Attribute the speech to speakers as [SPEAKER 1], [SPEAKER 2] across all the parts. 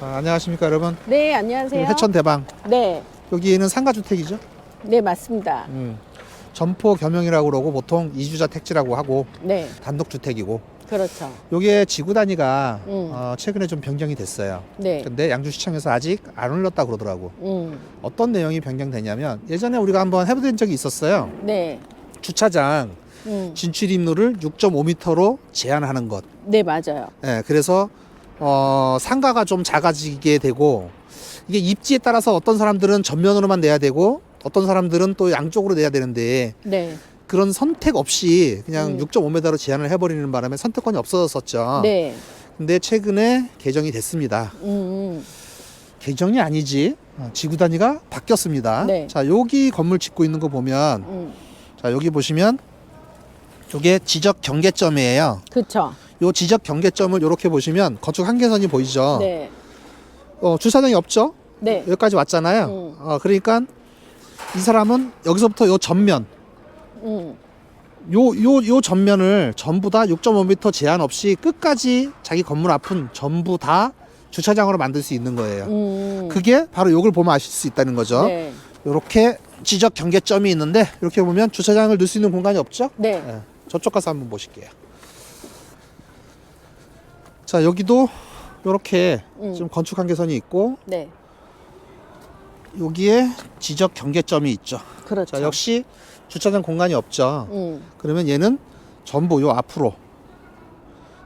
[SPEAKER 1] 아, 안녕하십니까 여러분.
[SPEAKER 2] 네, 안녕하세요.
[SPEAKER 1] 해천 대방
[SPEAKER 2] 네,
[SPEAKER 1] 여기는 상가 주택이죠.
[SPEAKER 2] 네 맞습니다.
[SPEAKER 1] 음. 점포 겸용이라고 그러고 보통 이주자 택지라고 하고
[SPEAKER 2] 네,
[SPEAKER 1] 단독 주택이고
[SPEAKER 2] 그렇죠.
[SPEAKER 1] 요게 지구 단위가
[SPEAKER 2] 음.
[SPEAKER 1] 어, 최근에 좀 변경이 됐어요.
[SPEAKER 2] 네,
[SPEAKER 1] 근데 양주시청에서 아직 안 올렸다 그러더라고.
[SPEAKER 2] 음,
[SPEAKER 1] 어떤 내용이 변경되냐면 예전에 우리가 한번 해본 적이 있었어요.
[SPEAKER 2] 네,
[SPEAKER 1] 주차장
[SPEAKER 2] 음,
[SPEAKER 1] 진출 입로를 6.5m로 제한하는 것.
[SPEAKER 2] 네 맞아요.
[SPEAKER 1] 예, 그래서 어, 상가가 좀 작아지게 되고 이게 입지에 따라서 어떤 사람들은 전면으로만 내야 되고 어떤 사람들은 또 양쪽으로 내야 되는데
[SPEAKER 2] 네,
[SPEAKER 1] 그런 선택 없이 그냥
[SPEAKER 2] 음.
[SPEAKER 1] 6.5m로 제한을 해버리는 바람에 선택권이 없어졌었죠.
[SPEAKER 2] 네,
[SPEAKER 1] 근데 최근에 개정이 됐습니다.
[SPEAKER 2] 음, 음,
[SPEAKER 1] 개정이 아니지 어, 지구 단위가 바뀌었습니다.
[SPEAKER 2] 네.
[SPEAKER 1] 자 여기 건물 짓고 있는 거 보면
[SPEAKER 2] 음,
[SPEAKER 1] 자 여기 보시면 이게 지적 경계점이에요.
[SPEAKER 2] 그렇죠.
[SPEAKER 1] 요 지적 경계점을 이렇게 보시면 건축 한계선이 보이죠.
[SPEAKER 2] 네,
[SPEAKER 1] 어, 주차장이 없죠.
[SPEAKER 2] 네,
[SPEAKER 1] 여기까지 왔잖아요.
[SPEAKER 2] 음.
[SPEAKER 1] 어, 그러니까 이 사람은 여기서부터 요 전면,
[SPEAKER 2] 음,
[SPEAKER 1] 요, 요, 요 전면을 전부 다 6.5m 제한 없이 끝까지 자기 건물 앞은 전부 다 주차장으로 만들 수 있는 거예요.
[SPEAKER 2] 음,
[SPEAKER 1] 그게 바로 요걸 보면 아실 수 있다는 거죠.
[SPEAKER 2] 네,
[SPEAKER 1] 요렇게 지적 경계점이 있는데 이렇게 보면 주차장을 넣을 수 있는 공간이 없죠.
[SPEAKER 2] 네,
[SPEAKER 1] 예, 저쪽 가서 한번 보실게요. 자, 여기도 요렇게
[SPEAKER 2] 음.
[SPEAKER 1] 좀 건축 한계선이 있고
[SPEAKER 2] 네,
[SPEAKER 1] 여기에 지적 경계점이 있죠.
[SPEAKER 2] 그렇죠.
[SPEAKER 1] 자, 역시 주차장 공간이 없죠.
[SPEAKER 2] 음,
[SPEAKER 1] 그러면 얘는 전부 요 앞으로.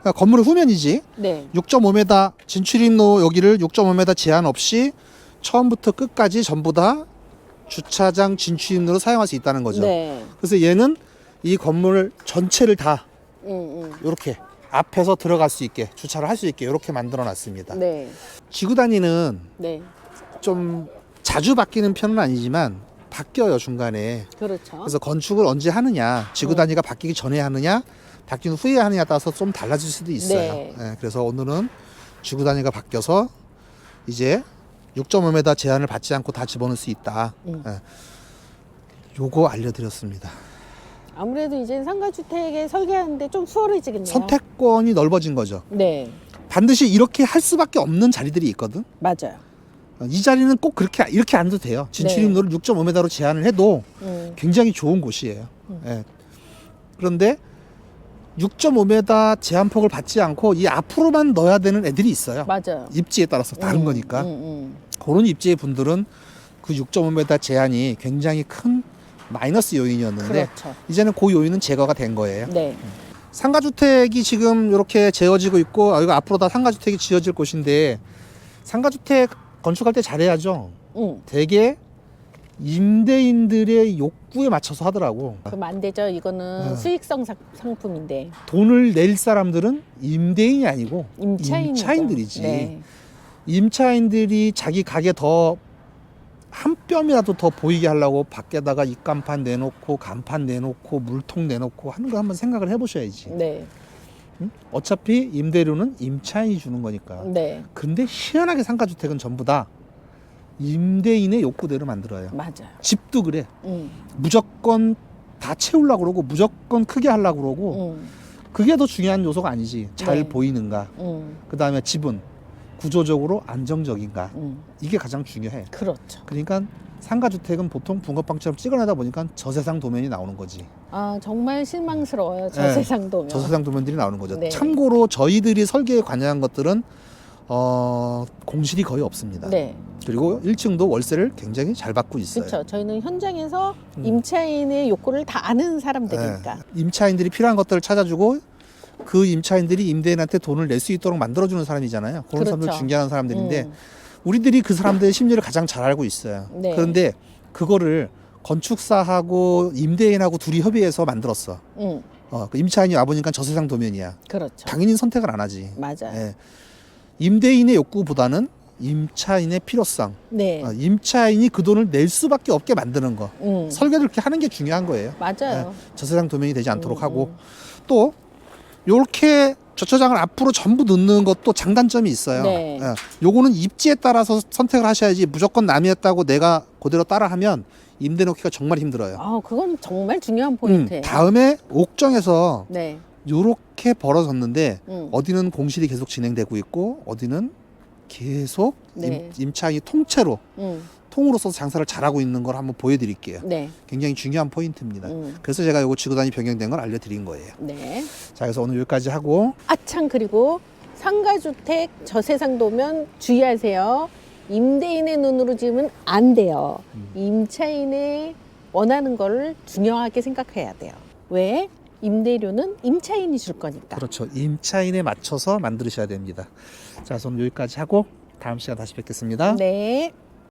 [SPEAKER 1] 그러니까 건물의 후면이지.
[SPEAKER 2] 네,
[SPEAKER 1] 6.5m 진출입로 여기를 6.5m 제한 없이 처음부터 끝까지 전부 다 주차장 진출입로로 사용할 수 있다는 거죠.
[SPEAKER 2] 네,
[SPEAKER 1] 그래서 얘는 이 건물 전체를 다
[SPEAKER 2] 음, 음,
[SPEAKER 1] 이렇게 앞에서 들어갈 수 있게 주차를 할 수 있게 이렇게 만들어 놨습니다.
[SPEAKER 2] 네,
[SPEAKER 1] 지구 단위는
[SPEAKER 2] 네,
[SPEAKER 1] 좀 자주 바뀌는 편은 아니지만 바뀌어요 중간에.
[SPEAKER 2] 그렇죠.
[SPEAKER 1] 그래서 건축을 언제 하느냐, 지구
[SPEAKER 2] 음.
[SPEAKER 1] 단위가 바뀌기 전에 하느냐, 바뀐 후에 하느냐에 따라서 좀 달라질 수도 있어요.
[SPEAKER 2] 네.
[SPEAKER 1] 예, 그래서 오늘은 지구 단위가 바뀌어서 이제 6.5m 제한을 받지 않고 다 집어넣을 수 있다.
[SPEAKER 2] 음.
[SPEAKER 1] 예. 요거 알려드렸습니다.
[SPEAKER 2] 아무래도 이제 상가주택에 설계하는데 좀 수월해지겠네요.
[SPEAKER 1] 선택권이 넓어진 거죠.
[SPEAKER 2] 네,
[SPEAKER 1] 반드시 이렇게 할 수밖에 없는 자리들이 있거든.
[SPEAKER 2] 맞아요.
[SPEAKER 1] 어, 이 자리는 꼭 그렇게 이렇게 안 해도 돼요. 진출입로를 6.5m로 제한을 해도
[SPEAKER 2] 음,
[SPEAKER 1] 굉장히 좋은 곳이에요.
[SPEAKER 2] 음.
[SPEAKER 1] 예. 그런데 6.5m 제한폭을 받지 않고 이 앞으로만 넣어야 되는 애들이 있어요.
[SPEAKER 2] 맞아요.
[SPEAKER 1] 입지에 따라서 다른
[SPEAKER 2] 음,
[SPEAKER 1] 거니까.
[SPEAKER 2] 음, 음.
[SPEAKER 1] 그런 입지의 분들은 그 6.5m 제한이 굉장히 큰 마이너스 요인이었는데
[SPEAKER 2] 그렇죠.
[SPEAKER 1] 이제는 그 요인은 제거가 된 거예요.
[SPEAKER 2] 네,
[SPEAKER 1] 상가주택이 지금 이렇게 재어지고 있고 아, 이거 앞으로 다 상가주택이 지어질 곳인데 상가주택 건축할 때 잘해야죠.
[SPEAKER 2] 음,
[SPEAKER 1] 대개 임대인들의 욕구에 맞춰서 하더라고.
[SPEAKER 2] 그럼 안 되죠. 이거는
[SPEAKER 1] 어.
[SPEAKER 2] 수익성 상, 상품인데
[SPEAKER 1] 돈을 낼 사람들은 임대인이 아니고
[SPEAKER 2] 임차인
[SPEAKER 1] 임차인들이지.
[SPEAKER 2] 네.
[SPEAKER 1] 임차인들이 자기 가게 더 한 뼘이라도 더 보이게 하려고 밖에다가 입간판 내놓고 간판 내놓고 물통 내놓고 하는 거 한번 생각을 해보셔야지.
[SPEAKER 2] 네,
[SPEAKER 1] 응? 어차피 임대료는 임차인이 주는 거니까.
[SPEAKER 2] 네,
[SPEAKER 1] 근데 희한하게 상가주택은 전부 다 임대인의 욕구대로 만들어요.
[SPEAKER 2] 맞아요.
[SPEAKER 1] 집도 그래.
[SPEAKER 2] 음,
[SPEAKER 1] 무조건 다 채우려고 그러고 무조건 크게 하려고 그러고
[SPEAKER 2] 음,
[SPEAKER 1] 그게 더 중요한 요소가 아니지. 잘
[SPEAKER 2] 네.
[SPEAKER 1] 보이는가.
[SPEAKER 2] 음,
[SPEAKER 1] 그 다음에 집은 구조적으로 안정적인가.
[SPEAKER 2] 음,
[SPEAKER 1] 이게 가장 중요해.
[SPEAKER 2] 그렇죠.
[SPEAKER 1] 그러니까 상가주택은 보통 붕어빵처럼 찍어내다 보니까 저세상 도면이 나오는 거지.
[SPEAKER 2] 아 정말 실망스러워요. 저
[SPEAKER 1] 네.
[SPEAKER 2] 세상 도면.
[SPEAKER 1] 저세상 도면들이 나오는 거죠.
[SPEAKER 2] 네.
[SPEAKER 1] 참고로 저희들이 설계에 관여한 것들은 어, 공실이 거의 없습니다.
[SPEAKER 2] 네,
[SPEAKER 1] 그리고 1층도 월세를 굉장히 잘 받고 있어요.
[SPEAKER 2] 그렇죠. 저희는 현장에서
[SPEAKER 1] 음.
[SPEAKER 2] 임차인의 욕구를 다 아는 사람들이니까.
[SPEAKER 1] 네. 임차인들이 필요한 것들을 찾아주고 그 임차인들이 임대인한테 돈을 낼 수 있도록 만들어주는 사람이잖아요. 그런 사람들
[SPEAKER 2] 그렇죠.
[SPEAKER 1] 중요한 사람들인데
[SPEAKER 2] 음,
[SPEAKER 1] 우리들이 그 사람들의 심리를 가장 잘 알고 있어요.
[SPEAKER 2] 네.
[SPEAKER 1] 그런데 그거를 건축사하고 임대인하고 둘이 협의해서 만들었어.
[SPEAKER 2] 음,
[SPEAKER 1] 어, 그 임차인이 와보니까 저 세상 도면이야.
[SPEAKER 2] 그렇죠.
[SPEAKER 1] 당연히 선택을 안 하지.
[SPEAKER 2] 맞아요.
[SPEAKER 1] 예. 임대인의 욕구보다는 임차인의 필요성.
[SPEAKER 2] 네,
[SPEAKER 1] 어, 임차인이 그 돈을 낼 수밖에 없게 만드는 거.
[SPEAKER 2] 음,
[SPEAKER 1] 설계를 그렇게 하는 게 중요한 거예요.
[SPEAKER 2] 맞아요.
[SPEAKER 1] 저세상 도면이 되지 않도록
[SPEAKER 2] 음,
[SPEAKER 1] 하고 또 요렇게 주차장을 앞으로 전부 넣는 것도 장단점이 있어요.
[SPEAKER 2] 네.
[SPEAKER 1] 예. 요거는 입지에 따라서 선택을 하셔야지 무조건 남이 했다고 내가 그대로 따라하면 임대 놓기가 정말 힘들어요.
[SPEAKER 2] 아, 그건 정말 중요한
[SPEAKER 1] 음,
[SPEAKER 2] 포인트예요.
[SPEAKER 1] 다음에 옥정에서
[SPEAKER 2] 네,
[SPEAKER 1] 요렇게 벌어졌는데
[SPEAKER 2] 음,
[SPEAKER 1] 어디는 공실이 계속 진행되고 있고 어디는 계속
[SPEAKER 2] 네.
[SPEAKER 1] 임, 임차인이 통째로
[SPEAKER 2] 음,
[SPEAKER 1] 통으로 써서 장사를 잘하고 있는 걸 한번 보여드릴게요.
[SPEAKER 2] 네.
[SPEAKER 1] 굉장히 중요한 포인트입니다.
[SPEAKER 2] 음,
[SPEAKER 1] 그래서 제가 요거 지구단위 변경된 걸 알려드린 거예요.
[SPEAKER 2] 네.
[SPEAKER 1] 자, 그래서 오늘 여기까지 하고
[SPEAKER 2] 아참 그리고 상가주택 저세상도면 주의하세요. 임대인의 눈으로 지으면 안 돼요.
[SPEAKER 1] 음.
[SPEAKER 2] 임차인의 원하는 거를 중요하게 생각해야 돼요. 왜? 임대료는 임차인이 줄 거니까.
[SPEAKER 1] 그렇죠. 임차인에 맞춰서 만들으셔야 됩니다. 자, 오늘 여기까지 하고 다음 시간 다시 뵙겠습니다.
[SPEAKER 2] 네.